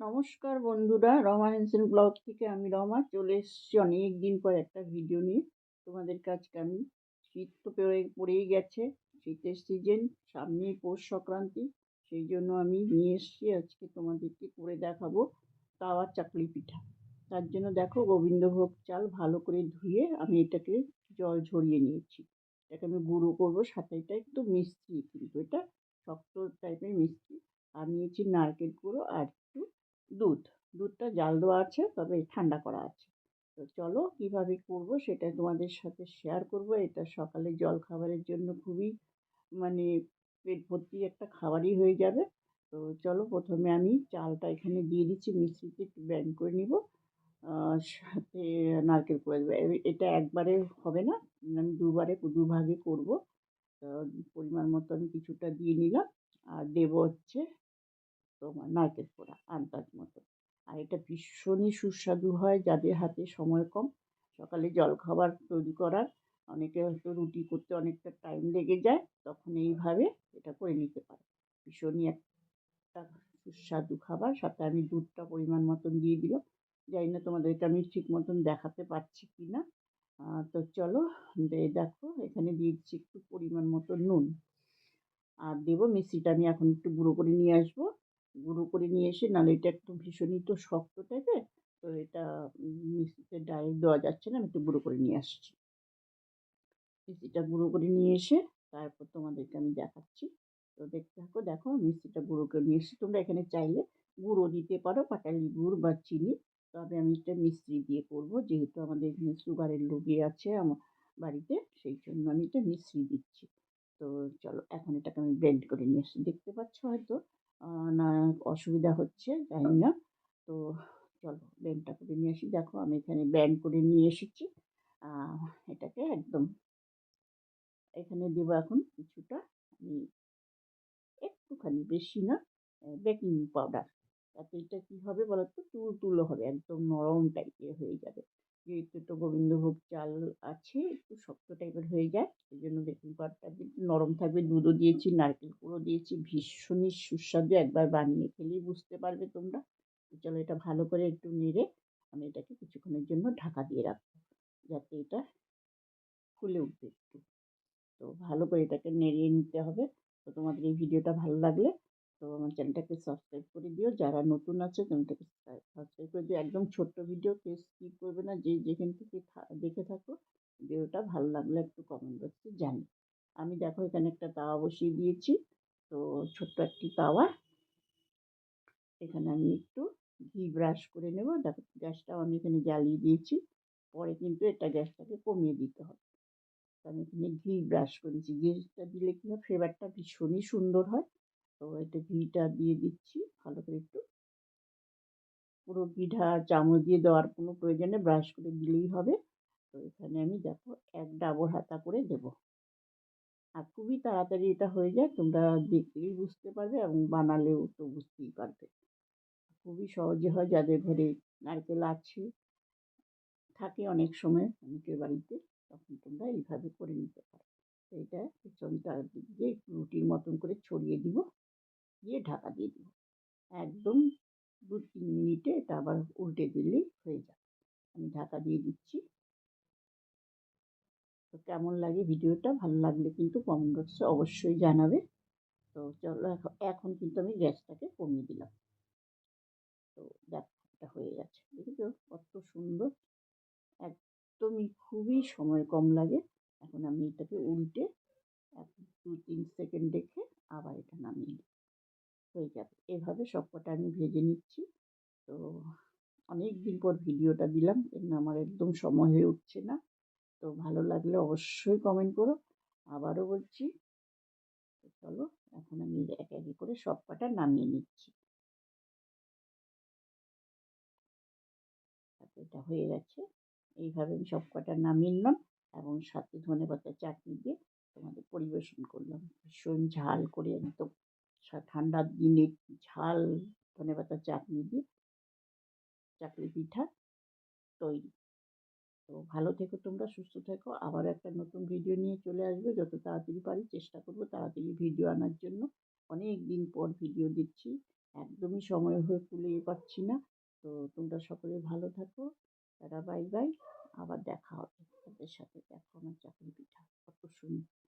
নমস্কার বন্ধুরা, রমা হেন্সেন ব্লগ থেকে আমি রমা চলে এসেছি অনেক দিন পর একটা ভিডিও নিয়ে। তোমাদের কাছকে আমি শীত তো পড়ে, পড়েই গেছে, শীতের সিজন সামনেই পৌষ সংক্রান্তি, সেই জন্য আমি নিয়ে এসেছি আজকে তোমাদেরকে করে দেখাবো তাওয়ার চাকলি পিঠা। তার জন্য দেখো গোবিন্দভোগ চাল ভালো করে ধুয়ে আমি এটাকে জল ঝরিয়ে নিয়েছি। এটাকে আমি গুঁড়ো করব, সাথে এটা একটু মিষ্টি কিন্তু এটা শক্ত টাইপের মিষ্টি। আর নিয়েছি নারকেল গুঁড়ো আর একটু দুধ, দুধটা জাল দেওয়া আছে, তবে ঠান্ডা করা আছে। তো চলো কীভাবে করব সেটা তোমাদের সাথে শেয়ার করব। এটা সকালে জল খাবারের জন্য খুবই মানে পেট ভর্তি একটা খাবারই হয়ে যাবে। তো চলো প্রথমে আমি চালটা এখানে দিয়ে দিচ্ছি মিক্সিতে একটু ব্যান্ড করে নিব। সাথে নারকেল করে দেবো এটা একবারে হবে না, আমি দুবারে, দুভাগে করব। পরিমাণ মতো আমি কিছুটা দিয়ে নিলাম। আর দেবো হচ্ছে তোমার নারকেল পোড়া আন্দাজ মতো। আর এটা ভীষণই সুস্বাদু হয় যাদের হাতে সময় কম। সকালে জলখাবার তৈরি করার, অনেকে হয়তো রুটি করতে অনেকটা টাইম লেগে যায়, তখন এইভাবে এটা করে নিতে পারে। ভীষণই একটা সুস্বাদু খাবার। সাথে আমি দুধটা পরিমাণ মতন দিয়ে দিলাম। জানি না তোমাদেরকে আমি ঠিক মতন দেখাতে পারছি কি না তো চলো দেখো, এখানে দিয়েছি একটু পরিমাণ মতো নুন। আর দেবো মিষ্টিটা, আমি এখন একটু গুঁড়ো করে নিয়ে আসব। গুঁড়ো করে নিয়ে এসে, নাহলে এটা একটু ভীষণই তো শক্ত টাইপের, তো এটা মিক্সিতে ডাইরেক্ট দেওয়া যাচ্ছে না, আমি একটু গুঁড়ো করে নিয়ে আসছি। মিষ্টিটা গুঁড়ো করে নিয়ে এসে, তারপর তোমাদেরকে আমি দেখাচ্ছি। তো দেখতে থাকো, দেখো মিষ্টিটা গুঁড়ো করে নিয়ে এসে তোমরা এখানে চাইলে গুঁড়ো দিতে পারো, পাটালি গুড় বা চিনি। তবে আমি এটা মিষ্টি দিয়ে করব, যেহেতু আমাদের এখানে সুগারের রোগী আছে আমার বাড়িতে, সেই জন্য আমি এটা মিষ্টি দিচ্ছি। তো চলো, এখন এটাকে আমি ব্লেন্ড করে নিয়ে আসি। দেখতে পাচ্ছ হয়তো না অসুবিধা হচ্ছে, জানি না। তো চলো ব্যান্ডটা করে নিয়ে আসি। দেখো আমি এখানে ব্যান্ড করে নিয়ে এসেছি। এটাকে একদম এখানে দেবো এখন কিছুটা। আমি একটুখানি বেশি না বেকিং পাউডার। তাতে এটা কী হবে বলো তো তুল তুলো হবে, একদম নরম টাইপের হয়ে যাবে। যেহেতু একটু গোবিন্দভোগ চাল আছে, একটু শক্ত টাইপের হয়ে যায় সেই জন্য বেকিং পাউডারটা একটু নরম থাকবে, দুধও দিয়েছি, নারকেল কুড়ো দিয়েছি, ভীষণই সুস্বাদু, একবার বানিয়ে খেলেই বুঝতে পারবে তোমরা। চলো এটা ভালো করে একটু নেড়ে আমি এটাকে কিছুক্ষণের জন্য ঢাকা দিয়ে রাখব, যাতে এটা ফুলে উঠবে একটু। তো ভালো করে এটাকে নেড়িয়ে নিতে হবে। তো তোমাদের এই ভিডিওটা ভালো লাগলে তো আমার চ্যানেলটাকে সাবস্ক্রাইব করে দিও। যারা নতুন আছে, চ্যানেলটাকে সাবস্ক্রাইব করে দিও। একদম ছোট্ট ভিডিও কেউ স্কিপ করবে না। যে যেখান থেকে দেখে থাকো, ভিডিওটা ভালো লাগলে একটু কমেন্ট বক্সে জানি আমি দেখো এখানে একটা তাওয়া বসিয়ে দিয়েছি। তো ছোট্ট একটি তাওয়া। এখানে আমি একটু ঘি ব্রাশ করে নেব। দেখো গ্যাসটাও আমি এখানে জ্বালিয়ে দিয়েছি। পরে কিন্তু এটা গ্যাসটাকে কমিয়ে দিতে হবে। আমি এখানে ঘি ব্রাশ করেছি। ঘিটা দিলে কী হয়? ফ্লেভারটা ভীষণই সুন্দর হয়। তো এটা ঘিটা দিয়ে দিচ্ছি, ভালো করে একটু। পুরো ঘিটা চামচ দিয়ে দেওয়ার কোনো প্রয়োজনে ব্রাশ করে দিলেই হবে। তো এখানে আমি দেখো এক ডাবর হাতা করে দেব। আর খুবই তাড়াতাড়ি এটা হয়ে যায়, তোমরা দেখলেই বুঝতে পারবে এবং বানালেও তো বুঝতেই পারবে। খুবই সহজে হয় যাদের ঘরে নারকেল আছে, থাকে অনেক সময় অনেকের বাড়িতে, তখন তোমরা এইভাবে করে নিতে পারো। এইটা পেছনটা দিক দিয়ে রুটির মতন করে ছড়িয়ে দিব। দিয়ে ঢাকা দিয়ে দিব। একদম দু তিন মিনিটে এটা আবার উল্টে দিলেই হয়ে যাবে। আমি ঢাকা দিয়ে দিচ্ছি। তো কেমন লাগে ভিডিওটা? ভালো লাগলে কিন্তু কমেন্ট বক্সে অবশ্যই জানাবে। তো চলো এখন কিন্তু আমি গ্যাসটাকে কমিয়ে দিলাম। তো দেখ হয়ে গেছে। দেখেছ কত সুন্দর? একদমই খুবই সময় কম লাগে। এখন আমি এটাকে উল্টে দু তিন সেকেন্ড রেখে আবার এটা নামিয়ে নিই হয়ে যাবে এভাবে সবকটা আমি ভেজে নিচ্ছি। তো অনেক দিন পর ভিডিওটা দিলাম কেন আমার একদম সময় হয়ে উঠছে না। তো ভালো লাগলে অবশ্যই কমেন্ট করো। আবারও বলছি চলো, এখন আমি এক এক করে সব কটা নামিয়ে নিচ্ছি। এটা হয়ে গেছে। এইভাবে আমি সব কটা নামিয়ে নিলাম এবং সাথে ধনে পাতা চাটনি দিয়ে তোমাদের পরিবেশন করলাম। ভীষণ ঝাল করে একদম। ঠান্ডার দিনে ঝাল, ধনে পাতা চাটনি দিয়ে চাকলি পিঠা তৈরি। তো ভালো থেকো তোমরা, সুস্থ থেকো। আবার একটা নতুন ভিডিও নিয়ে চলে আসবে। যত তাড়াতাড়ি পারি চেষ্টা করব তাড়াতাড়ি ভিডিও আনার জন্য। অনেক দিন পর ভিডিও দিচ্ছি একদমই সময় হয়ে কুলিয়ে পাচ্ছি না। তো তোমরা সকলে ভালো থাকো। তারা বাই বাই। আবার দেখা হবে তাদের সাথে। দেখো আমার চাকরি পিঠা। কত সুন্দর।